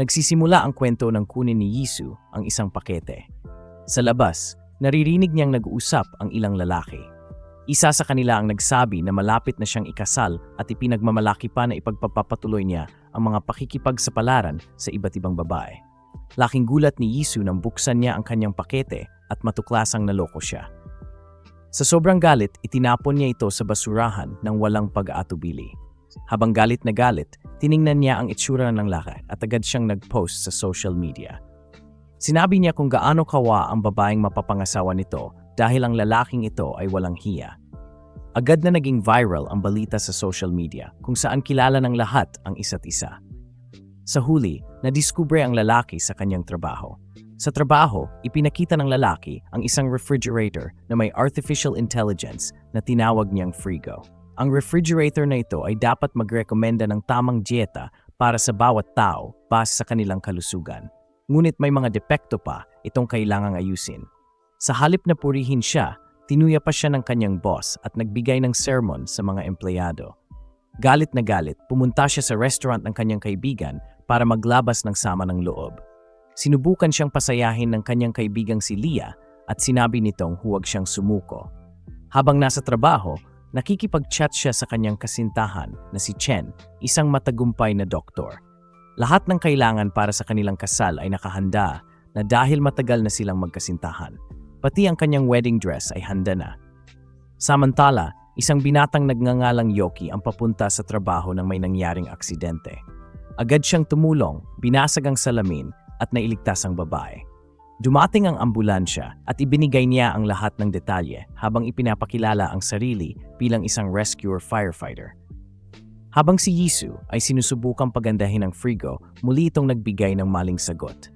Nagsisimula ang kwento ng kunin ni Yisu ang isang pakete. Sa labas, naririnig niyang nag-uusap ang ilang lalaki. Isa sa kanila ang nagsabi na malapit na siyang ikasal at ipinagmamalaki pa na ipagpapatuloy niya ang mga pakikipagsapalaran sa iba't ibang babae. Laking gulat ni Yisu nang buksan niya ang kanyang pakete at matuklasang naloko siya. Sa sobrang galit, itinapon niya ito sa basurahan ng walang pag-aatubili. Habang galit na galit, tiningnan niya ang itsura ng laki at agad siyang nag-post sa social media. Sinabi niya kung gaano kawa ang babaeng mapapangasawa nito dahil ang lalaking ito ay walang hiya. Agad na naging viral ang balita sa social media kung saan kilala ng lahat ang isa't isa. Sa huli, nadiskubre ang lalaki sa kanyang trabaho. Sa trabaho, ipinakita ng lalaki ang isang refrigerator na may artificial intelligence na tinawag niyang Frigo. Ang refrigerator na ito ay dapat magrekomenda ng tamang dieta para sa bawat tao base sa kanilang kalusugan. Ngunit may mga depekto pa itong kailangang ayusin. Sa halip na purihin siya, tinuya pa siya ng kanyang boss at nagbigay ng sermon sa mga empleyado. Galit na galit, pumunta siya sa restaurant ng kanyang kaibigan para maglabas ng sama ng loob. Sinubukan siyang pasayahin ng kanyang kaibigang si Leah at sinabi nitong huwag siyang sumuko. Habang nasa trabaho, nakikipag-chat siya sa kanyang kasintahan na si Chen, isang matagumpay na doktor. Lahat ng kailangan para sa kanilang kasal ay nakahanda na dahil matagal na silang magkasintahan. Pati ang kanyang wedding dress ay handa na. Samantala, isang binatang nagngangalang Yoki ang papunta sa trabaho nang may nangyaring aksidente. Agad siyang tumulong, binasag ang salamin at nailigtas ang babae. Dumating ang ambulansya at ibinigay niya ang lahat ng detalye habang ipinapakilala ang sarili bilang isang rescuer firefighter. Habang si Yisu ay sinusubukang pagandahin ng Frigo, muli itong nagbigay ng maling sagot.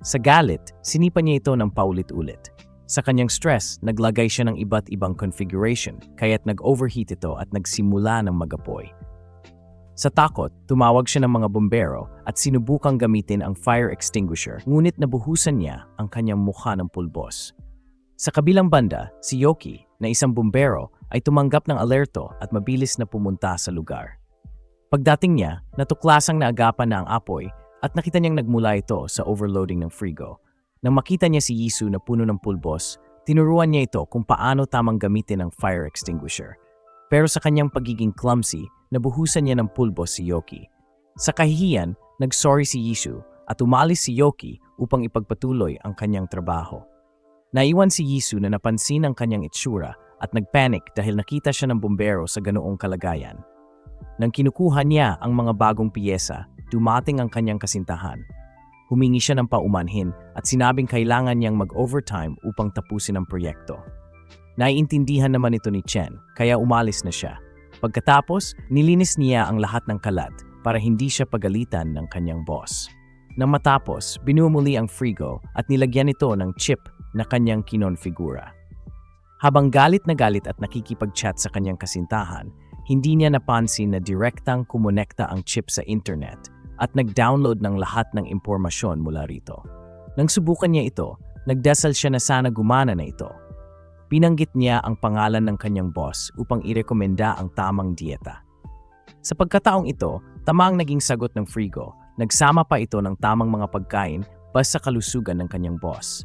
Sa galit, sinipa niya ito ng paulit-ulit. Sa kanyang stress, naglagay siya ng iba't ibang configuration kaya't nag-overheat ito at nagsimula ng magapoy. Sa takot, tumawag siya ng mga bombero at sinubukang gamitin ang fire extinguisher ngunit nabuhusan niya ang kanyang mukha ng pulbos. Sa kabilang banda, si Yoki, na isang bombero, ay tumanggap ng alerto at mabilis na pumunta sa lugar. Pagdating niya, natuklasang naagapan na ang apoy at nakita niyang nagmula ito sa overloading ng frigo. Nang makita niya si Yisu na puno ng pulbos, tinuruan niya ito kung paano tamang gamitin ang fire extinguisher. Pero sa kanyang pagiging clumsy, nabuhusan niya ng pulbos si Yoki. Sa kahihiyan, nag-sorry si Yisu at umalis si Yoki upang ipagpatuloy ang kanyang trabaho. Naiwan si Yisu na napansin ang kanyang itsura at nagpanic dahil nakita siya ng bumbero sa ganoong kalagayan. Nang kinukuha niya ang mga bagong piyesa, dumating ang kanyang kasintahan. Humingi siya ng paumanhin at sinabing kailangan niyang mag-overtime upang tapusin ang proyekto. Naiintindihan naman ito ni Chen, kaya umalis na siya. Pagkatapos, nilinis niya ang lahat ng kalat para hindi siya pagalitan ng kanyang boss. Nang matapos, binumuli ang frigo at nilagyan ito ng chip na kanyang kinonfigura. Habang galit na galit at nakikipag-chat sa kanyang kasintahan, hindi niya napansin na direktang kumonekta ang chip sa internet at nag-download ng lahat ng impormasyon mula rito. Nang subukan niya ito, nagdasal siya na sana gumana na ito. Pinanggit niya ang pangalan ng kanyang boss upang irekomenda ang tamang dieta. Sa pagkataong ito, tamang naging sagot ng Frigo, nagsama pa ito ng tamang mga pagkain basta kalusugan ng kanyang boss.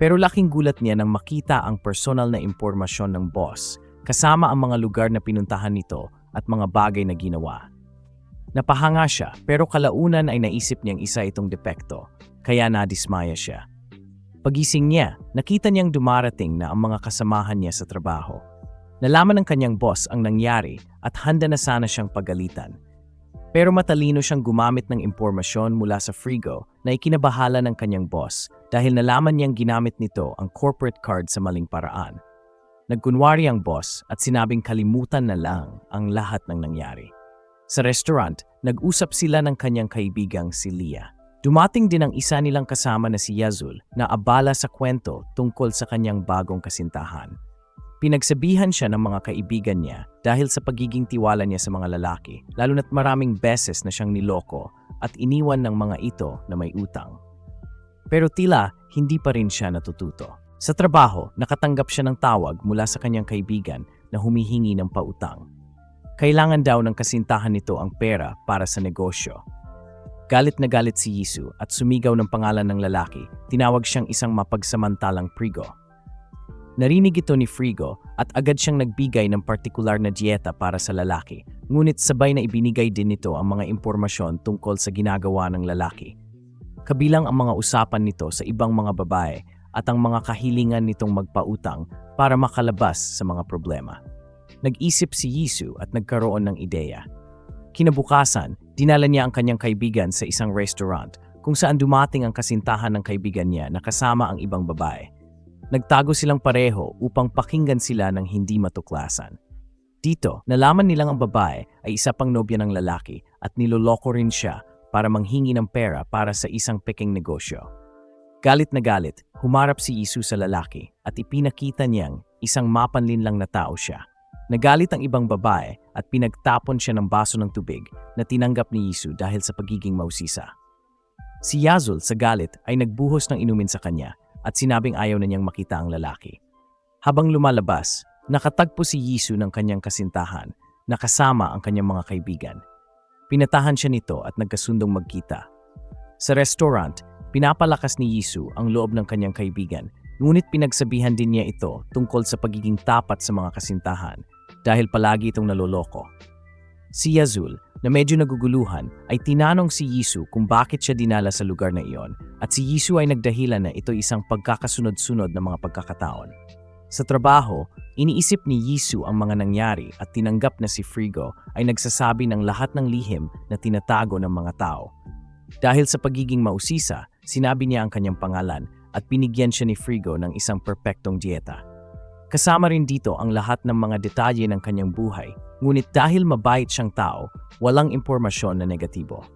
Pero laking gulat niya nang makita ang personal na impormasyon ng boss kasama ang mga lugar na pinuntahan nito at mga bagay na ginawa. Napahanga siya pero kalaunan ay naisip niyang isa itong depekto, kaya nadismaya siya. Pagising niya, nakita niyang dumarating na ang mga kasamahan niya sa trabaho. Nalaman ng kanyang boss ang nangyari at handa na sana siyang pagalitan. Pero matalino siyang gumamit ng impormasyon mula sa Frigo na ikinabahala ng kanyang boss dahil nalaman niyang ginamit nito ang corporate card sa maling paraan. Nagkunwari ang boss at sinabing kalimutan na lang ang lahat ng nangyari. Sa restaurant, nag-usap sila ng kanyang kaibigang si Leah. Dumating din ang isa nilang kasama na si Yazul na abala sa kwento tungkol sa kanyang bagong kasintahan. Pinagsabihan siya ng mga kaibigan niya dahil sa pagiging tiwala niya sa mga lalaki, lalo na't maraming beses na siyang niloko at iniwan ng mga ito na may utang. Pero tila hindi pa rin siya natututo. Sa trabaho, nakatanggap siya ng tawag mula sa kanyang kaibigan na humihingi ng pautang. Kailangan daw ng kasintahan nito ang pera para sa negosyo. Galit na galit si Yisu at sumigaw ng pangalan ng lalaki. Tinawag siyang isang mapagsamantalang prigo. Narinig ito ni Frigo at agad siyang nagbigay ng partikular na dieta para sa lalaki, ngunit sabay na ibinigay din nito ang mga impormasyon tungkol sa ginagawa ng lalaki. Kabilang ang mga usapan nito sa ibang mga babae at ang mga kahilingan nitong magpautang para makalabas sa mga problema. Nag-isip si Yisu at nagkaroon ng ideya. Kinabukasan, dinala niya ang kanyang kaibigan sa isang restaurant kung saan dumating ang kasintahan ng kaibigan niya na kasama ang ibang babae. Nagtago silang pareho upang pakinggan sila ng hindi matuklasan. Dito, nalaman nilang ang babae ay isa pang nobya ng lalaki at niloloko rin siya para manghingi ng pera para sa isang peking negosyo. Galit na galit, humarap si Isu sa lalaki at ipinakita niyang isang mapanlinlang na tao siya. Nagalit ang ibang babae at pinagtapon siya ng baso ng tubig na tinanggap ni Isu dahil sa pagiging mausisa. Si Yazul sa galit ay nagbuhos ng inumin sa kanya at sinabing ayaw na niyang makita ang lalaki. Habang lumalabas, nakatagpo si Yisu ng kanyang kasintahan na kasama ang kanyang mga kaibigan. Pinatahan siya nito at nagkasundong magkita. Sa restaurant, pinapalakas ni Yisu ang loob ng kanyang kaibigan, ngunit pinagsabihan din niya ito tungkol sa pagiging tapat sa mga kasintahan dahil palagi itong naloloko. Si Yazul, na medyo naguguluhan, ay tinanong si Yisu kung bakit siya dinala sa lugar na iyon at si Yisu ay nagdahilan na ito isang pagkakasunod-sunod ng mga pagkakataon. Sa trabaho, iniisip ni Yisu ang mga nangyari at tinanggap na si Frigo ay nagsasabi ng lahat ng lihim na tinatago ng mga tao. Dahil sa pagiging mausisa, sinabi niya ang kanyang pangalan at binigyan siya ni Frigo ng isang perpektong dieta. Kasama rin dito ang lahat ng mga detalye ng kanyang buhay, ngunit dahil mabait siyang tao, walang impormasyon na negatibo.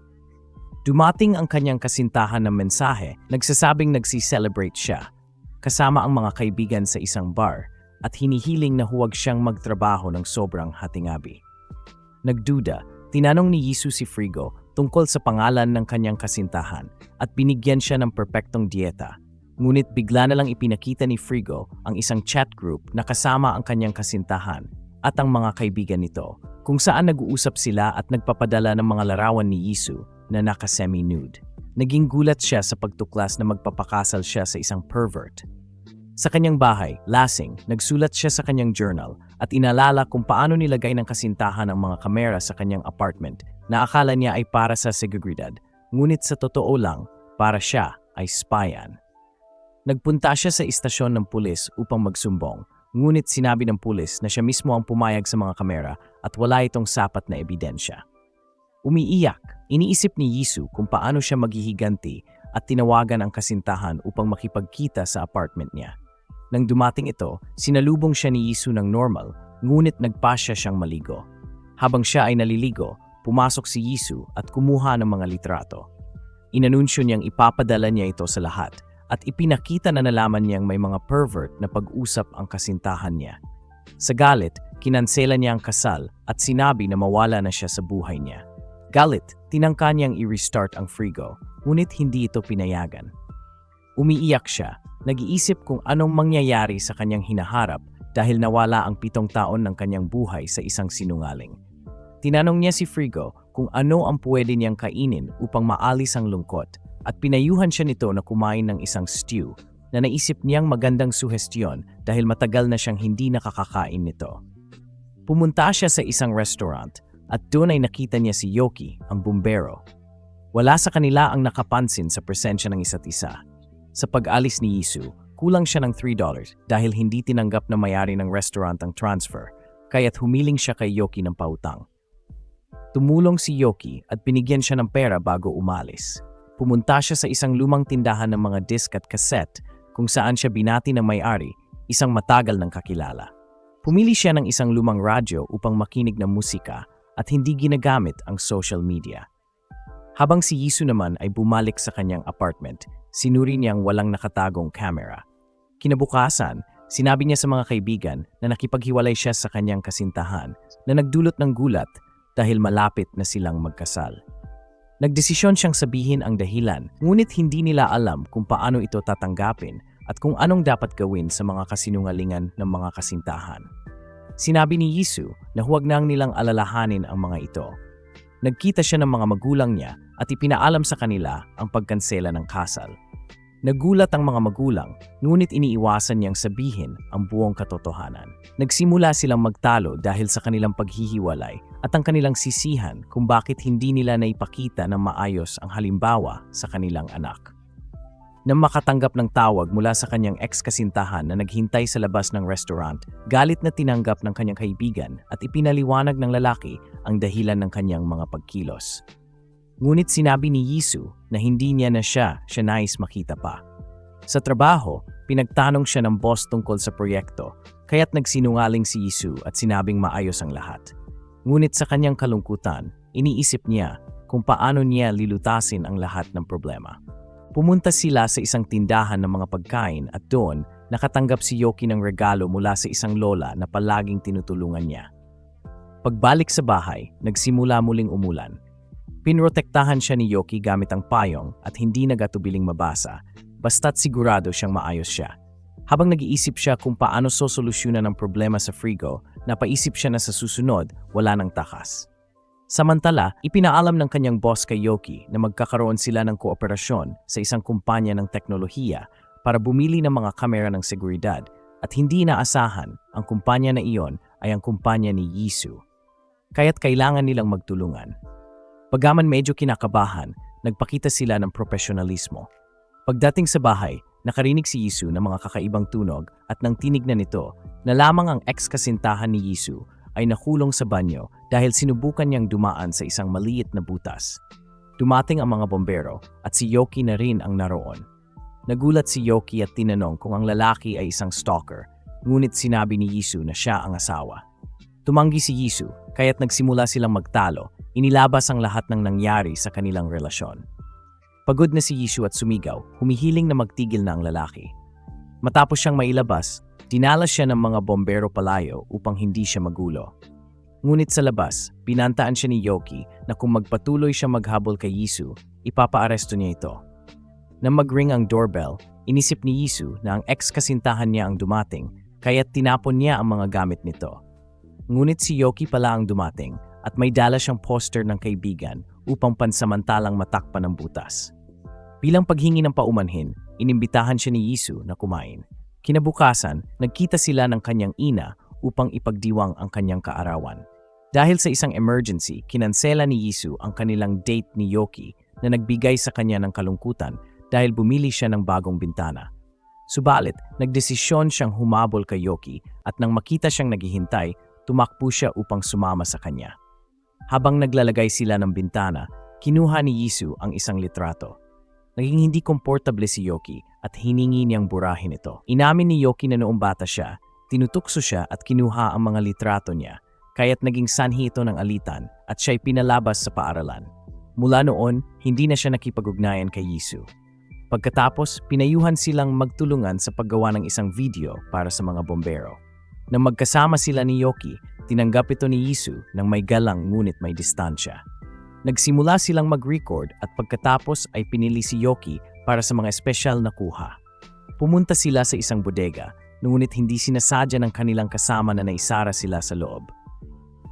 Dumating ang kanyang kasintahan ng mensahe, nagsasabing nagsi-celebrate siya, kasama ang mga kaibigan sa isang bar, at hinihiling na huwag siyang magtrabaho ng sobrang hatingabi. Nagduda, tinanong ni Yisu si Frigo tungkol sa pangalan ng kanyang kasintahan at binigyan siya ng perpektong dieta Ngunit bigla na lang ipinakita ni Frigo ang isang chat group na kasama ang kanyang kasintahan at ang mga kaibigan nito, kung saan nag-uusap sila at nagpapadala ng mga larawan ni Yisu na naka-semi-nude. Naging gulat siya sa pagtuklas na magpapakasal siya sa isang pervert. Sa kanyang bahay, lasing, nagsulat siya sa kanyang journal at inalala kung paano nilagay ng kasintahan ang mga kamera sa kanyang apartment na akala niya ay para sa seguridad, ngunit sa totoo lang, para siya ay spyan. Nagpunta siya sa istasyon ng pulis upang magsumbong, ngunit sinabi ng pulis na siya mismo ang pumayag sa mga kamera at wala itong sapat na ebidensya. Umiiyak, iniisip ni Yisu kung paano siya maghihiganti at tinawagan ang kasintahan upang makipagkita sa apartment niya. Nang dumating ito, sinalubong siya ni Yisu ng normal, ngunit nagpasya siyang maligo. Habang siya ay naliligo, pumasok si Yisu at kumuha ng mga litrato. Inanunsyo niyang ipapadala niya ito sa lahat at ipinakita na nalaman niyang may mga pervert na pag-usap ang kasintahan niya. Sa galit, kinansela niya ang kasal at sinabi na mawala na siya sa buhay niya. Galit, tinangka niyang i-restart ang Frigo, ngunit hindi ito pinayagan. Umiiyak siya, nag-iisip kung anong mangyayari sa kanyang hinaharap dahil nawala ang pitong taon ng kanyang buhay sa isang sinungaling. Tinanong niya si Frigo kung ano ang pwede niyang kainin upang maalis ang lungkot at pinayuhan siya nito na kumain ng isang stew na naisip niyang magandang suhestyon dahil matagal na siyang hindi nakakakain nito. Pumunta siya sa isang restaurant at doon ay nakita niya si Yoki, ang bumbero. Wala sa kanila ang nakapansin sa presensya ng isa't isa. Sa pag-alis ni Yisu, kulang siya ng $3 dahil hindi tinanggap na mayari ng restaurant ang transfer, kaya't humiling siya kay Yoki ng pautang. Tumulong si Yoki at binigyan siya ng pera bago umalis. Pumunta siya sa isang lumang tindahan ng mga disc at cassette kung saan siya binati ng may-ari, isang matagal ng kakilala. Pumili siya ng isang lumang radyo upang makinig ng musika at hindi ginagamit ang social media. Habang si Yisu naman ay bumalik sa kanyang apartment, sinuri niyang walang nakatagong camera. Kinabukasan, sinabi niya sa mga kaibigan na nakipaghiwalay siya sa kanyang kasintahan na nagdulot ng gulat dahil malapit na silang magkasal. Nagdesisyon siyang sabihin ang dahilan, ngunit hindi nila alam kung paano ito tatanggapin at kung anong dapat gawin sa mga kasinungalingan ng mga kasintahan. Sinabi ni Yisu na huwag nang nilang alalahanin ang mga ito. Nagkita siya ng mga magulang niya at ipinaalam sa kanila ang pagkansela ng kasal. Nagulat ang mga magulang, ngunit iniiwasan niyang sabihin ang buong katotohanan. Nagsimula silang magtalo dahil sa kanilang paghihiwalay at ang kanilang sisihan kung bakit hindi nila naipakita ng maayos ang halimbawa sa kanilang anak. Nang makatanggap ng tawag mula sa kanyang ex-kasintahan na naghintay sa labas ng restaurant, galit na tinanggap ng kanyang kaibigan at ipinaliwanag ng lalaki ang dahilan ng kanyang mga pagkilos. Ngunit sinabi ni Yisu na hindi niya na siya siya nais makita pa. Sa trabaho, pinagtanong siya ng boss tungkol sa proyekto, kaya't nagsinungaling si Yisu at sinabing maayos ang lahat. Ngunit sa kanyang kalungkutan, iniisip niya kung paano niya lilutasin ang lahat ng problema. Pumunta sila sa isang tindahan ng mga pagkain at doon nakatanggap si Yoki ng regalo mula sa isang lola na palaging tinutulungan niya. Pagbalik sa bahay, nagsimula muling umulan. Pinrotektahan siya ni Yoki gamit ang payong at hindi nagatubiling mabasa, basta't sigurado siyang maayos siya. Habang nag-iisip siya kung paano sosolusyonan ang problema sa frigo, napaisip siya na sa susunod, wala ng takas. Samantala, ipinaalam ng kanyang boss kay Yoki na magkakaroon sila ng kooperasyon sa isang kumpanya ng teknolohiya para bumili ng mga kamera ng seguridad at hindi inaasahan ang kumpanya na iyon ay ang kumpanya ni Yisu. Kaya't kailangan nilang magtulungan. Pagaman medyo kinakabahan, nagpakita sila ng profesionalismo. Pagdating sa bahay, nakarinig si Yisu ng mga kakaibang tunog at nang tinignan nito na lamang ang ex-kasintahan ni Yisu ay nakulong sa banyo dahil sinubukan niyang dumaan sa isang maliit na butas. Dumating ang mga bombero at si Yoki na rin ang naroon. Nagulat si Yoki at tinanong kung ang lalaki ay isang stalker, ngunit sinabi ni Yisu na siya ang asawa. Tumanggi si Yisu, kaya't nagsimula silang magtalo, inilabas ang lahat ng nangyari sa kanilang relasyon. Pagod na si Yisu at sumigaw, humihiling na magtigil na ang lalaki. Matapos siyang mailabas, dinala siya ng mga bombero palayo upang hindi siya magulo. Ngunit sa labas, pinantaan siya ni Yoki na kung magpatuloy siya maghabol kay Yisu, ipapaaresto niya ito. Nang mag-ring ang doorbell, inisip ni Yisu na ang ex-kasintahan niya ang dumating, kaya't tinapon niya ang mga gamit nito. Ngunit si Yoki pala ang dumating at may dala siyang poster ng kaibigan upang pansamantalang matakpan ang butas. Bilang paghingi ng paumanhin, inimbitahan siya ni Yisu na kumain. Kinabukasan, nagkita sila ng kanyang ina upang ipagdiwang ang kanyang kaarawan. Dahil sa isang emergency, kinansela ni Yisu ang kanilang date ni Yoki na nagbigay sa kanya ng kalungkutan dahil bumili siya ng bagong bintana. Subalit, nagdesisyon siyang humabol kay Yoki at nang makita siyang naghihintay, tumakbo siya upang sumama sa kanya. Habang naglalagay sila ng bintana, kinuha ni Yisu ang isang litrato. Naging hindi komportable si Yoki at hiningi niyang burahin ito. Inamin ni Yoki na noong bata siya, tinutukso siya at kinuha ang mga litrato niya, kaya't naging sanhi ito ng alitan at siya'y pinalabas sa paaralan. Mula noon, hindi na siya nakipag-ugnayan kay Yisu. Pagkatapos, pinayuhan silang magtulungan sa paggawa ng isang video para sa mga bombero. Nang magkasama sila ni Yoki, tinanggap ito ni Yisu nang may galang ngunit may distansya. Nagsimula silang mag-record at pagkatapos ay pinili si Yoki para sa mga espesyal na kuha. Pumunta sila sa isang bodega, ngunit hindi sinasadya ng kanilang kasama na naisara sila sa loob.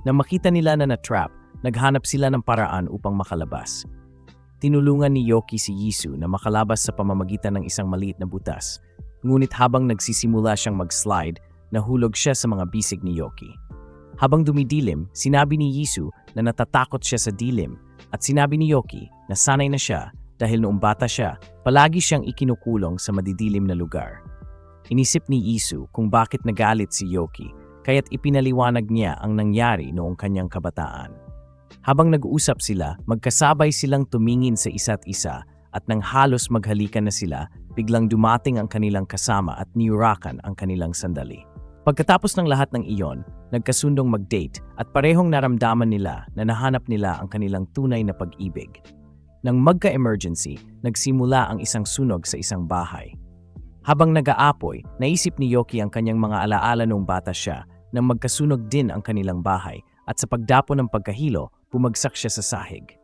Nang makita nila na na-trap, naghanap sila ng paraan upang makalabas. Tinulungan ni Yoki si Yisu na makalabas sa pamamagitan ng isang maliit na butas, ngunit habang nagsisimula siyang mag-slide, nahulog siya sa mga bisig ni Yoki. Habang dumidilim, sinabi ni Yisu na natatakot siya sa dilim at sinabi ni Yoki na sanay na siya dahil noong bata siya, palagi siyang ikinukulong sa madidilim na lugar. Inisip ni Yisu kung bakit nagalit si Yoki kaya't ipinaliwanag niya ang nangyari noong kanyang kabataan. Habang nag-uusap sila, magkasabay silang tumingin sa isa't isa at nang halos maghalikan na sila, biglang dumating ang kanilang kasama at niurakan ang kanilang sandali. Pagkatapos ng lahat ng iyon, nagkasundong mag-date at parehong naramdaman nila na nahanap nila ang kanilang tunay na pag-ibig. Nang magka-emergency, nagsimula ang isang sunog sa isang bahay. Habang nag-aapoy, naisip ni Yoki ang kanyang mga alaala noong bata siya nang magkasunog din ang kanilang bahay at sa pagdapo ng pagkahilo, bumagsak siya sa sahig.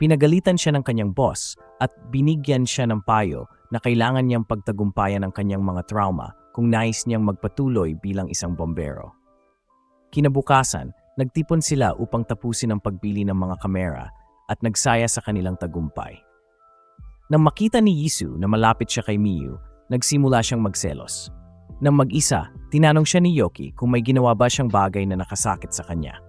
Pinagalitan siya ng kanyang boss at binigyan siya ng payo na kailangan niyang pagtagumpayan ang kanyang mga trauma kung nais niyang magpatuloy bilang isang bombero. Kinabukasan, nagtipon sila upang tapusin ang pagbili ng mga kamera at nagsaya sa kanilang tagumpay. Nang makita ni Yisu na malapit siya kay Miyu, nagsimula siyang magselos. Nang mag-isa, tinanong siya ni Yoki kung may ginawa ba siyang bagay na nakasakit sa kanya.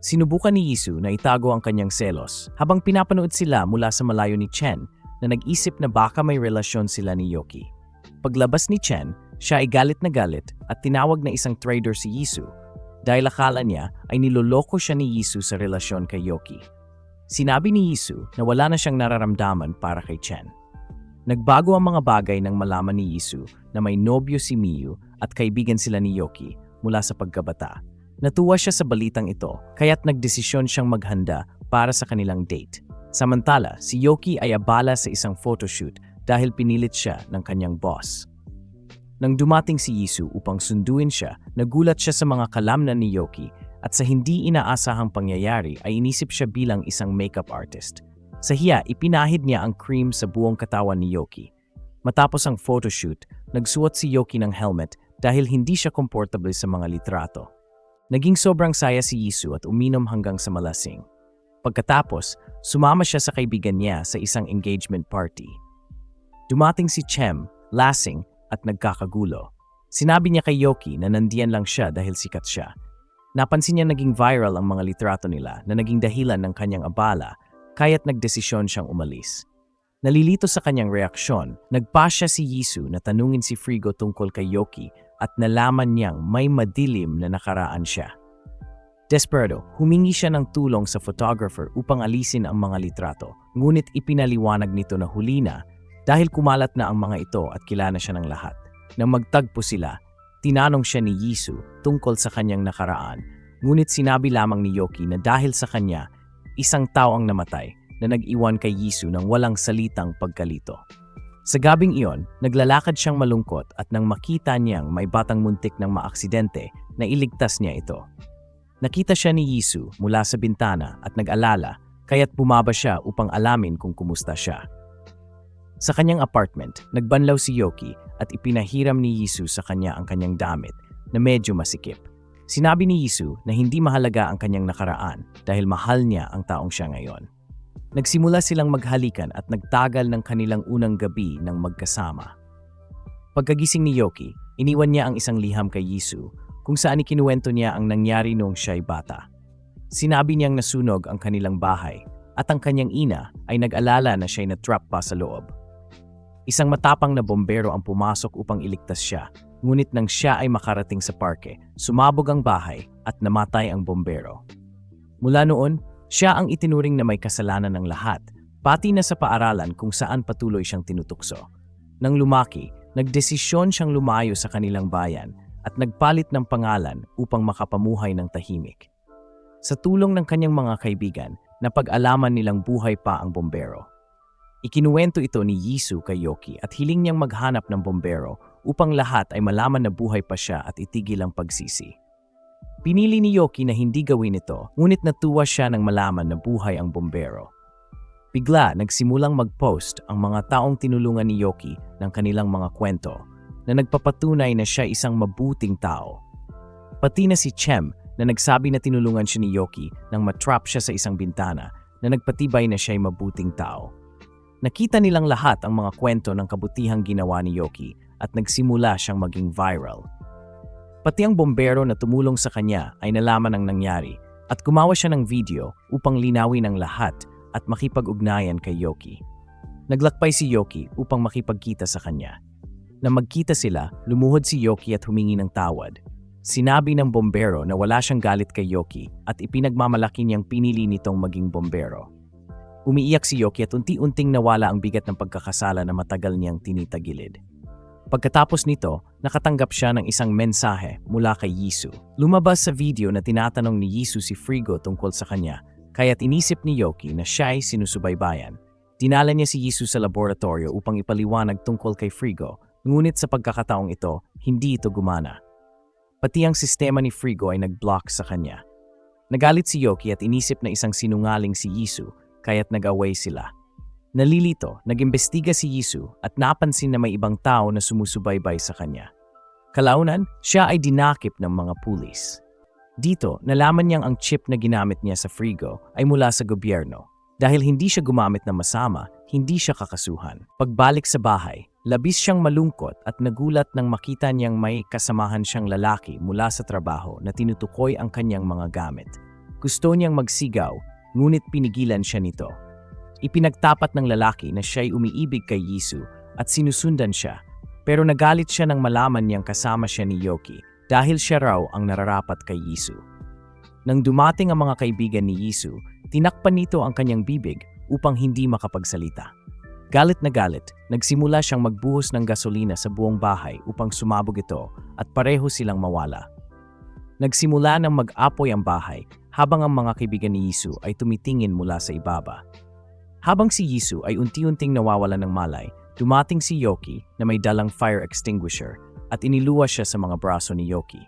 Sinubukan ni Yisu na itago ang kanyang selos habang pinapanood sila mula sa malayo ni Chen na nag-isip na baka may relasyon sila ni Yoki. Paglabas ni Chen, siya ay galit na galit at tinawag na isang traitor si Yisu dahil akala niya ay niloloko siya ni Yisu sa relasyon kay Yoki. Sinabi ni Yisu na wala na siyang nararamdaman para kay Chen. Nagbago ang mga bagay nang malaman ni Yisu na may nobyo si Miyu at kaibigan sila ni Yoki mula sa pagkabata. Natuwa siya sa balitang ito kaya't nagdesisyon siyang maghanda para sa kanilang date. Samantala, si Yoki ay abala sa isang photoshoot dahil pinilit siya ng kanyang boss. Nang dumating si Yisu upang sunduin siya, nagulat siya sa mga kalamnan ni Yoki at sa hindi inaasahang pangyayari ay inisip siya bilang isang makeup artist. Sa hiya, ipinahid niya ang cream sa buong katawan ni Yoki. Matapos ang photoshoot, nagsuot si Yoki ng helmet dahil hindi siya comfortable sa mga litrato. Naging sobrang saya si Yisu at uminom hanggang sa malasing. Pagkatapos, sumama siya sa kaibigan niya sa isang engagement party. Dumating si Chem, lasing at nagkakagulo. Sinabi niya kay Yoki na nandiyan lang siya dahil sikat siya. Napansin niya naging viral ang mga litrato nila na naging dahilan ng kanyang abala, kaya't nagdesisyon siyang umalis. Nalilito sa kanyang reaksyon, nagpasya si Yisu na tanungin si Frigo tungkol kay Yoki at nalaman niyang may madilim na nakaraan siya. Desperado, humingi siya ng tulong sa photographer upang alisin ang mga litrato, ngunit ipinaliwanag nito na huli na dahil kumalat na ang mga ito at kilala siya ng lahat. Nang magtagpo sila, tinanong siya ni Yisu tungkol sa kanyang nakaraan, ngunit sinabi lamang ni Yoki na dahil sa kanya, isang tao ang namatay na nag-iwan kay Yisu ng walang salitang pagkalito. Sa gabing iyon, naglalakad siyang malungkot at nang makita niyang may batang muntik ng maaksidente, na iligtas niya ito. Nakita siya ni Yisu mula sa bintana at nag-alala, kaya't bumaba siya upang alamin kung kumusta siya. Sa kanyang apartment, nagbanlaw si Yoki at ipinahiram ni Yisu sa kanya ang kanyang damit na medyo masikip. Sinabi ni Yisu na hindi mahalaga ang kanyang nakaraan dahil mahal niya ang taong siya ngayon. Nagsimula silang maghalikan at nagtagal ng kanilang unang gabi ng magkasama. Pagkagising ni Yoki, iniwan niya ang isang liham kay Yisu kung saan ikinuwento niya ang nangyari noong siya'y bata. Sinabi niyang nasunog ang kanilang bahay at ang kanyang ina ay nag-alala na siya'y natrap pa sa loob. Isang matapang na bombero ang pumasok upang iligtas siya, ngunit nang siya ay makarating sa parke, sumabog ang bahay at namatay ang bombero. Mula noon, siya ang itinuring na may kasalanan ng lahat, pati na sa paaralan kung saan patuloy siyang tinutukso. Nang lumaki, nagdesisyon siyang lumayo sa kanilang bayan at nagpalit ng pangalan upang makapamuhay ng tahimik. Sa tulong ng kanyang mga kaibigan, napag-alaman nilang buhay pa ang bombero. Ikinuwento ito ni Yisu kay Yoki at hiling niyang maghanap ng bombero upang lahat ay malaman na buhay pa siya at itigil ang pagsisi. Pinili ni Yoki na hindi gawin ito, ngunit natuwa siya nang malaman na buhay ang bombero. Bigla nagsimulang mag-post ang mga taong tinulungan ni Yoki ng kanilang mga kwento na nagpapatunay na siya isang mabuting tao. Pati na si Chem na nagsabi na tinulungan siya ni Yoki nang matrap siya sa isang bintana na nagpatibay na siya'y mabuting tao. Nakita nilang lahat ang mga kwento ng kabutihang ginawa ni Yoki at nagsimula siyang maging viral. Pati ang bombero na tumulong sa kanya ay nalaman ang nangyari at gumawa siya ng video upang linawin ang lahat at makipag-ugnayan kay Yoki. Naglakbay si Yoki upang makipagkita sa kanya. Nang magkita sila, lumuhod si Yoki at humingi ng tawad. Sinabi ng bombero na wala siyang galit kay Yoki at ipinagmamalaki niyang pinili nitong maging bombero. Umiiyak si Yoki at unti-unting nawala ang bigat ng pagkakasala na matagal niyang tinitagilid. Pagkatapos nito, nakatanggap siya ng isang mensahe mula kay Yisu. Lumabas sa video na tinatanong ni Yisu si Frigo tungkol sa kanya, kaya't inisip ni Yoki na siya ay sinusubaybayan. Dinala niya si Yisu sa laboratorio upang ipaliwanag tungkol kay Frigo, ngunit sa pagkakataong ito, hindi ito gumana. Pati ang sistema ni Frigo ay nag-block sa kanya. Nagalit si Yoki at inisip na isang sinungaling si Yisu, kaya't nag-away sila. Nalilito, nag-imbestiga si Yisu at napansin na may ibang tao na sumusubaybay sa kanya. Kalaunan, siya ay dinakip ng mga pulis. Dito, nalaman niyang ang chip na ginamit niya sa Frigo ay mula sa gobyerno. Dahil hindi siya gumamit ng masama, hindi siya kakasuhan. Pagbalik sa bahay, labis siyang malungkot at nagulat nang makita niyang may kasamahan siyang lalaki mula sa trabaho na tinutukoy ang kanyang mga gamit. Gusto niyang magsigaw, ngunit pinigilan siya nito. Ipinagtapat ng lalaki na siya'y umiibig kay Yisu at sinusundan siya, pero nagalit siya nang malaman niyang kasama siya ni Yoki dahil siya raw ang nararapat kay Yisu. Nang dumating ang mga kaibigan ni Yisu, tinakpan nito ang kanyang bibig upang hindi makapagsalita. Galit na galit, nagsimula siyang magbuhos ng gasolina sa buong bahay upang sumabog ito at pareho silang mawala. Nagsimula ng mag-apoy ang bahay habang ang mga kaibigan ni Yisu ay tumitingin mula sa ibaba. Habang si Yisu ay unti-unting nawawala ng malay, dumating si Yoki na may dalang fire extinguisher at iniluwa siya sa mga braso ni Yoki.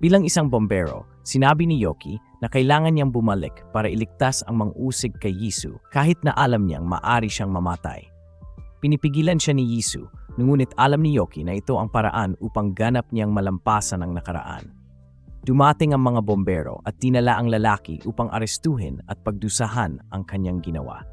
Bilang isang bombero, sinabi ni Yoki na kailangan niyang bumalik para iligtas ang mang-usig kay Yisu kahit na alam niyang maari siyang mamatay. Pinipigilan siya ni Yisu, ngunit alam ni Yoki na ito ang paraan upang ganap niyang malampasan ang nakaraan. Dumating ang mga bombero at dinala ang lalaki upang arestuhin at pagdusahan ang kanyang ginawa.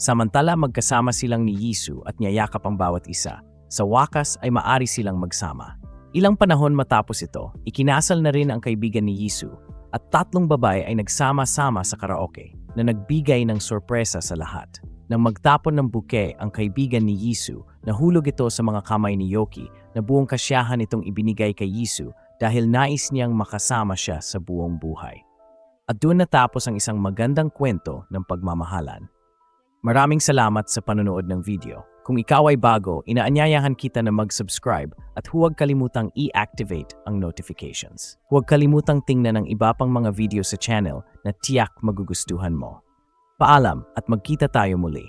Samantala magkasama silang ni Yisu at niyayakap ang bawat isa, sa wakas ay maari silang magsama. Ilang panahon matapos ito, ikinasal na rin ang kaibigan ni Yisu at tatlong babae ay nagsama-sama sa karaoke na nagbigay ng sorpresa sa lahat. Nang magtapon ng buke ang kaibigan ni Yisu, nahulog ito sa mga kamay ni Yoki na buong kasyahan itong ibinigay kay Yisu dahil nais niyang makasama siya sa buong buhay. At doon natapos ang isang magandang kwento ng pagmamahalan. Maraming salamat sa panonood ng video. Kung ikaw ay bago, inaanyayahan kita na mag-subscribe at huwag kalimutang i-activate ang notifications. Huwag kalimutang tingnan ang iba pang mga video sa channel na tiyak magugustuhan mo. Paalam at magkita tayo muli.